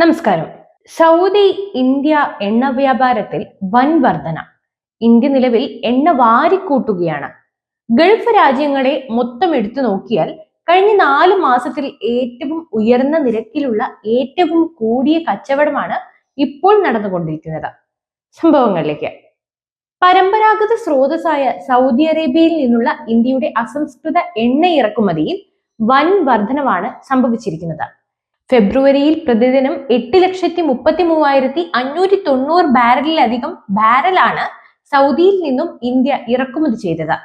നമസ്കാരം. Saudi India എണ്ണ വ്യാപാരത്തിൽ വൻ വർധന. ഇന്ത്യ നിലവിൽ എണ്ണ വാരിക്കൂട്ടുകയാണ്. ഗൾഫ് രാജ്യങ്ങളെ മൊത്തം എടുത്തു നോക്കിയാൽ കഴിഞ്ഞ നാല് മാസത്തിൽ ഏറ്റവും ഉയർന്ന നിരക്കിലുള്ള ഏറ്റവും കൂടിയ കച്ചവടമാണ് ഇപ്പോൾ നടന്നുകൊണ്ടിരിക്കുന്നത്. സംഭവങ്ങളിലേക്ക്. പരമ്പരാഗത സ്രോതസ്സായ സൗദി അറേബ്യയിൽ നിന്നുള്ള ഇന്ത്യയുടെ അസംസ്കൃത എണ്ണ ഇറക്കുമതിയിൽ വൻ വർധനവാണ് സംഭവിച്ചിരിക്കുന്നത്. ഫെബ്രുവരിയിൽ പ്രതിദിനം എട്ട് ലക്ഷത്തി മുപ്പത്തി മൂവായിരത്തി അഞ്ഞൂറ്റി തൊണ്ണൂറ് ബാരലിലധികം ബാരലാണ് സൗദിയിൽ നിന്നും ഇന്ത്യ ഇറക്കുമതി ചെയ്തത്.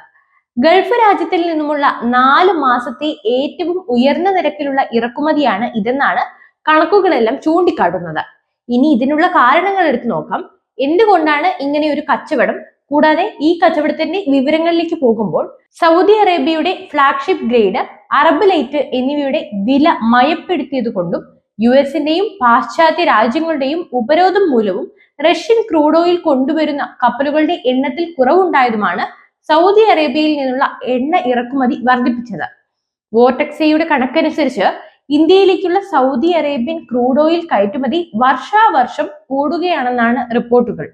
ഗൾഫ് രാജ്യത്തിൽ നിന്നുമുള്ള നാല് മാസത്തെ ഏറ്റവും ഉയർന്ന നിരക്കിലുള്ള ഇറക്കുമതിയാണ് ഇതെന്നാണ് കണക്കുകളെല്ലാം ചൂണ്ടിക്കാട്ടുന്നത്. ഇനി ഇതിനുള്ള കാരണങ്ങൾ എടുത്തു നോക്കാം. എന്തുകൊണ്ടാണ് ഇങ്ങനെ ഒരു കച്ചവടം? കൂടാതെ ഈ കച്ചവടത്തിന്റെ വിവരങ്ങളിലേക്ക് പോകുമ്പോൾ സൗദി അറേബ്യയുടെ ഫ്ലാഗ്ഷിപ്പ് ഗ്രേഡ് അറബ് ലൈറ്റ് എന്നിവയുടെ വില മയപ്പെടുത്തിയത് കൊണ്ടും യു എസിന്റെയും പാശ്ചാത്യ രാജ്യങ്ങളുടെയും ഉപരോധം മൂലവും റഷ്യൻ ക്രൂഡ് ഓയിൽ കൊണ്ടുവരുന്ന കപ്പലുകളുടെ എണ്ണത്തിൽ കുറവുണ്ടായതുമാണ് സൗദി അറേബ്യയിൽ നിന്നുള്ള എണ്ണ ഇറക്കുമതി വർദ്ധിപ്പിച്ചത്. വോട്ടക്സയുടെ കണക്കനുസരിച്ച് ഇന്ത്യയിലേക്കുള്ള സൗദി അറേബ്യൻ ക്രൂഡ് ഓയിൽ കയറ്റുമതി വർഷാവർഷം കൂടുകയാണെന്നാണ് റിപ്പോർട്ടുകൾ.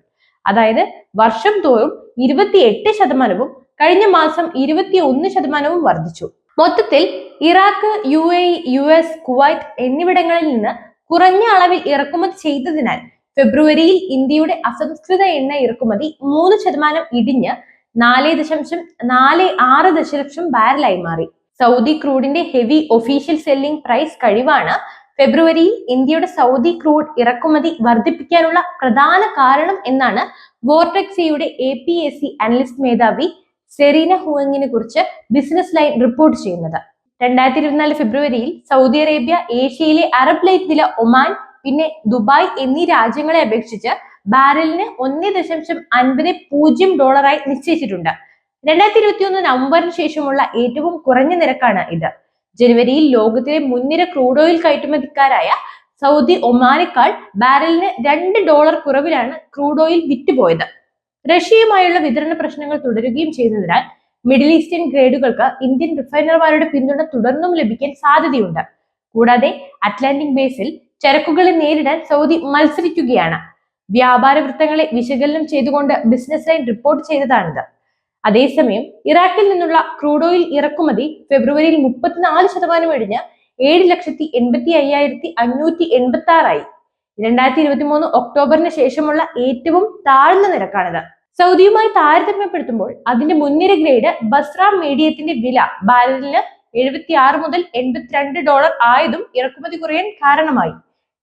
അതായത് വർഷം തോറും ഇരുപത്തിയെട്ട് ശതമാനവും കഴിഞ്ഞ മാസം ഇരുപത്തി ഒന്ന് ശതമാനവും വർദ്ധിച്ചു. മൊത്തത്തിൽ Iraq U A U S Kuwait എന്നിവിടങ്ങളിൽ നിന്ന് കുറഞ്ഞ അളവിൽ ഇറക്കുമതി ചെയ്തതിനാൽ ഫെബ്രുവരിയിൽ ഇന്ത്യയുടെ അസംസ്കൃത എണ്ണ ഇറക്കുമതി മൂന്ന് ശതമാനം ഇടിഞ്ഞ് നാല് ദശാംശം നാല് ആറ് ദശലക്ഷം ബാരലായി മാറി. സൗദി ക്രൂഡിന്റെ ഹെവി ഒഫീഷ്യൽ സെല്ലിംഗ് പ്രൈസ് കഴിവാണ് ഫെബ്രുവരിയിൽ ഇന്ത്യയുടെ സൗദി ക്രൂഡ് ഇറക്കുമതി വർദ്ധിപ്പിക്കാനുള്ള പ്രധാന കാരണം എന്നാണ് വോർടെക്സിയുടെ A P S C analyst മേധാവി സെറീന ഹുവങ്ങിനെ കുറിച്ച് ബിസിനസ് ലൈൻ റിപ്പോർട്ട് ചെയ്യുന്നത്. രണ്ടായിരത്തി ഇരുപത്തിനാല് ഫെബ്രുവരിയിൽ സൗദി അറേബ്യ ഏഷ്യയിലെ അറബ് ലൈറ്റിലെ ഒമാൻ പിന്നെ ദുബായ് എന്നീ രാജ്യങ്ങളെ അപേക്ഷിച്ച് ബാരലിന് ഒന്ന് ദശാംശം അൻപത് പൂജ്യം ഡോളറായി നിശ്ചയിച്ചിട്ടുണ്ട്. രണ്ടായിരത്തി ഇരുപത്തി ഒന്ന് നവംബറിന് ശേഷമുള്ള ഏറ്റവും കുറഞ്ഞ നിരക്കാണ് ഇത്. ജനുവരിയിൽ ലോകത്തിലെ മുൻനിര ക്രൂഡ് ഓയിൽ കയറ്റുമതിക്കാരായ സൗദി ഒമാനേക്കാൾ ബാരലിന് രണ്ട് ഡോളർ കുറവിലാണ് ക്രൂഡ് ഓയിൽ വിറ്റുപോയത്. റഷ്യയുമായുള്ള വിതരണ പ്രശ്നങ്ങൾ തുടരുകയും ചെയ്യുന്നതിനാൽ മിഡിൽ ഈസ്റ്റേൺ ഗ്രേഡുകൾക്ക് ഇന്ത്യൻ റിഫൈനർമാരുടെ പിന്തുണ തുടർന്നും ലഭിക്കാൻ സാധ്യതയുണ്ട്. കൂടാതെ അറ്റ്ലാന്റിക് ബേസിൽ ചരക്കുകളെ നേരിടാൻ സൗദി മത്സരിക്കുകയാണ്. വ്യാപാര വൃത്തങ്ങളെ വിശകലനം ചെയ്തുകൊണ്ട് ബിസിനസ് ലൈൻ റിപ്പോർട്ട് ചെയ്തതാണിത്. അതേസമയം ഇറാഖിൽ നിന്നുള്ള ക്രൂഡ് ഓയിൽ ഇറക്കുമതി ഫെബ്രുവരിയിൽ മുപ്പത്തിനാല് ശതമാനം ഇടിഞ്ഞ് ഏഴ് ലക്ഷത്തി എൺപത്തി അയ്യായിരത്തി അഞ്ഞൂറ്റി എൺപത്തി ആറായി രണ്ടായിരത്തി ഇരുപത്തി മൂന്ന് ഒക്ടോബറിന് ശേഷമുള്ള ഏറ്റവും താഴ്ന്ന നിരക്കാണിത്. സൗദിയുമായി താരതമ്യപ്പെടുത്തുമ്പോൾ അതിന്റെ മുൻനിര ഗ്രേഡ് ബസ്ര മീഡിയത്തിന്റെ വില ബാരലിന് എഴുപത്തി ആറ് മുതൽ എൺപത്തിരണ്ട് ഡോളർ ആയതും ഇറക്കുമതി കുറയാൻ കാരണമായി.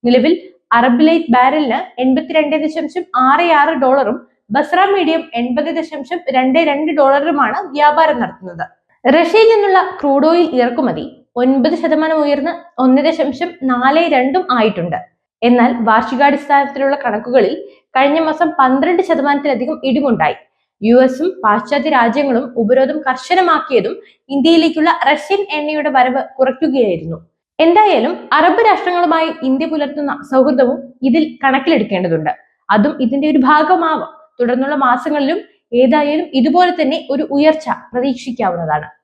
നിലവിൽ അറബ് ലൈറ്റ് ബാരലിന് എൺപത്തിരണ്ട് ദശാംശം ആറ് ആറ് ഡോളറും ബസ്ര മീഡിയം എൺപത് ദശാംശം രണ്ട് രണ്ട് ഡോളറുമാണ് വ്യാപാരം നടത്തുന്നത്. റഷ്യയിൽ നിന്നുള്ള ക്രൂഡ് ഓയിൽ ഇറക്കുമതി ഒൻപത് ശതമാനം ഉയർന്ന് ഒന്ന് ദശാംശം നാല് രണ്ടും ആയിട്ടുണ്ട്. എന്നാൽ വാർഷികാടിസ്ഥാനത്തിലുള്ള കണക്കുകളിൽ കഴിഞ്ഞ മാസം പന്ത്രണ്ട് ശതമാനത്തിലധികം ഇടിവുണ്ടായി. യു എസും പാശ്ചാത്യ രാജ്യങ്ങളും ഉപരോധം കർശനമാക്കിയതും ഇന്ത്യയിലേക്കുള്ള റഷ്യൻ എണ്ണയുടെ വരവ് കുറയ്ക്കുകയായിരുന്നു. എന്തായാലും അറബ് രാഷ്ട്രങ്ങളുമായി ഇന്ത്യ പുലർത്തുന്ന സൗഹൃദവും ഇതിൽ കണക്കിലെടുക്കേണ്ടതുണ്ട്. അതും ഇതിന്റെ ഒരു ഭാഗമാവാം. തുടർന്നുള്ള മാസങ്ങളിലും ഏതായാലും ഇതുപോലെ തന്നെ ഒരു ഉയർച്ച പ്രതീക്ഷിക്കാവുന്നതാണ്.